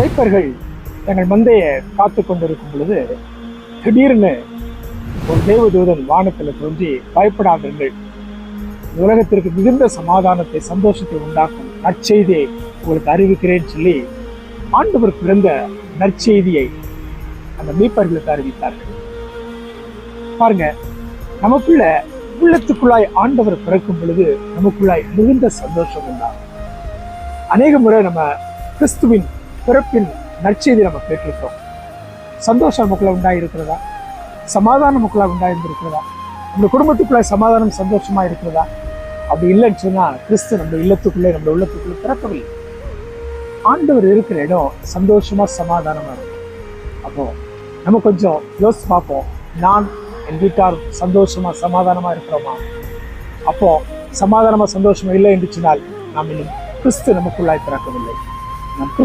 மெய்ப்பர்கள் தங்கள் மந்தையை காத்து கொண்டிருக்கும் பொழுது திடீர்னு ஒரு தேவதூதன் வானத்தில் தோன்றி பயப்படாதீர்கள் உலகத்திற்கு மிகுந்த சமாதானத்தை சந்தோஷத்தை உண்டாக்கும் நற்செய்தியை உங்களுக்கு அறிவிக்கிறேன்னு சொல்லி ஆண்டவர் பிறந்த நற்செய்தியை அந்த மீட்பர்களுக்கு அறிவித்தார்கள். பாருங்க நமக்குள்ள உள்ளத்துக்குள்ளாய் ஆண்டவர் பிறக்கும் பொழுது நமக்குள்ளாய் மிகுந்த சந்தோஷம் உண்டாகும். அநேக முறை நம்ம கிறிஸ்துவின் பிறப்பின் நற்செய்தி நம்ம கேட்டிருக்கோம் சந்தோஷம் நமக்குள்ள உண்டாயிருக்கிறதா? சமாதானம் நமக்குள்ள உண்டாயிருந்திருக்கிறதா? நம்ம குடும்பத்துக்குள்ள சமாதானம் சந்தோஷமா இருக்கிறதா? அப்படி இல்லைன்னு சொன்னா கிறிஸ்து நம்ம இல்லத்துக்குள்ளே நம்ம உள்ளத்துக்குள்ளே பிறக்கவில்லை. ஆண்டவர் இருக்கிற இடம் சந்தோஷமா சமாதானமா இருக்கும். அப்போ நம்ம கொஞ்சம் யோசிச்சு பார்ப்போம். நான் என் வீட்டார் சந்தோஷமா சமாதானமா இருக்கிறோமா? அப்போ சமாதானமா சந்தோஷமா இல்லை என்று சொன்னால் நாம் இன்னும் கிறிஸ்து நமக்குள்ளாய் பிறக்கவில்லை. நாம் கிறிஸ்து